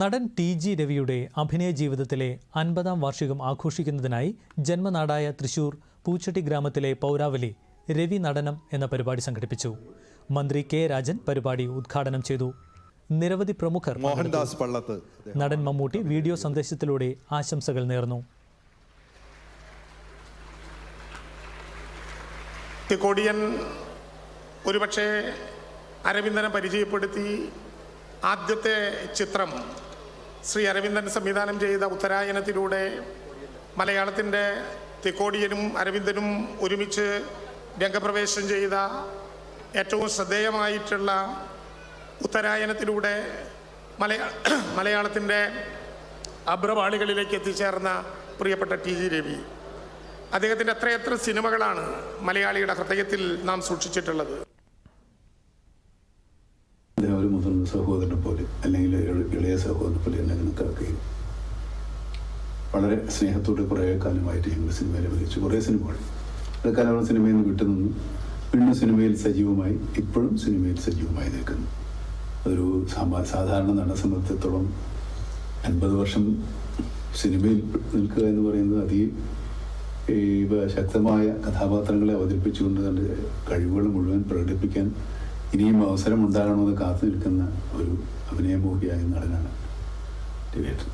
നടൻ T G രവിയുടെ അഭിനയ ജീവിതത്തിലെ അൻപതാം വാർഷികം ആഘോഷിക്കുന്നതിനായി ജന്മനാടായ തൃശൂർ പൂച്ചട്ടി ഗ്രാമത്തിലെ പൗരാവലി രവി നടനം എന്ന പരിപാടി സംഘടിപ്പിച്ചു. മന്ത്രി കെ രാജൻ പരിപാടി ഉദ്ഘാടനം ചെയ്തു. നിരവധി പ്രമുഖർ മോഹൻദാസ് പള്ളത്ത്. നടൻ മമ്മൂട്ടി വീഡിയോ സന്ദേശത്തിലൂടെ ആശംസകൾ നേർന്നു. കൊടിയൻ ഒരുപക്ഷെ അരവിന്ദനെ പരിചയപ്പെടുത്തി ആദ്യത്തെ ചിത്രം ശ്രീ അരവിന്ദൻ സംവിധാനം ചെയ്ത ഉത്തരായനത്തിലൂടെ മലയാളത്തിന്റെ തിക്കോടിയനും അരവിന്ദനും ഒരുമിച്ച് രംഗപ്രവേശം ചെയ്ത ഏറ്റവും ശ്രദ്ധേയമായിട്ടുള്ള ഉത്തരായനത്തിലൂടെ മലയാ മലയാളത്തിന്റെ അഭ്രപാളികളിലേക്ക് എത്തിച്ചേർന്ന പ്രിയപ്പെട്ട ടി ജി രവി. അദ്ദേഹത്തിന്റെ അത്രയത്ര സിനിമകളാണ് മലയാളിയുടെ ഹൃദയത്തിൽ നാം സൂക്ഷിച്ചിട്ടുള്ളത്. സഹോദരനെ പോലെ അല്ലെങ്കിൽ ഇളയ സഹോദരനെ പോലെ എന്നെ കണക്കാക്കുകയും വളരെ സ്നേഹത്തോടെ കുറേ കാലമായിട്ട് ഞങ്ങൾ സിനിമയിൽ അഭിനയിച്ചു കുറേ സിനിമകൾ. കുറേ കാലം സിനിമയിൽ നിന്ന് വിട്ടുനിന്നു വീണ്ടും സിനിമയിൽ സജീവമായി ഇപ്പോഴും സിനിമയിൽ സജീവമായി നിൽക്കുന്നു. അതൊരു സാധാരണ നടനെ സംബന്ധിച്ചിടത്തോളം അൻപത് വർഷം സിനിമയിൽ നിൽക്കുക എന്ന് പറയുന്നത് അതി ശക്തമായ കഥാപാത്രങ്ങളെ അവതരിപ്പിച്ചുകൊണ്ട് തന്റെ കഴിവുകൾ മുഴുവൻ പ്രകടിപ്പിക്കാൻ ഇനിയും അവസരം ഉണ്ടാകണമെന്ന് കാത്തു നിൽക്കുന്ന ഒരു അഭിനയമോഹിയായ നടനാണ് രവിയേട്ടൻ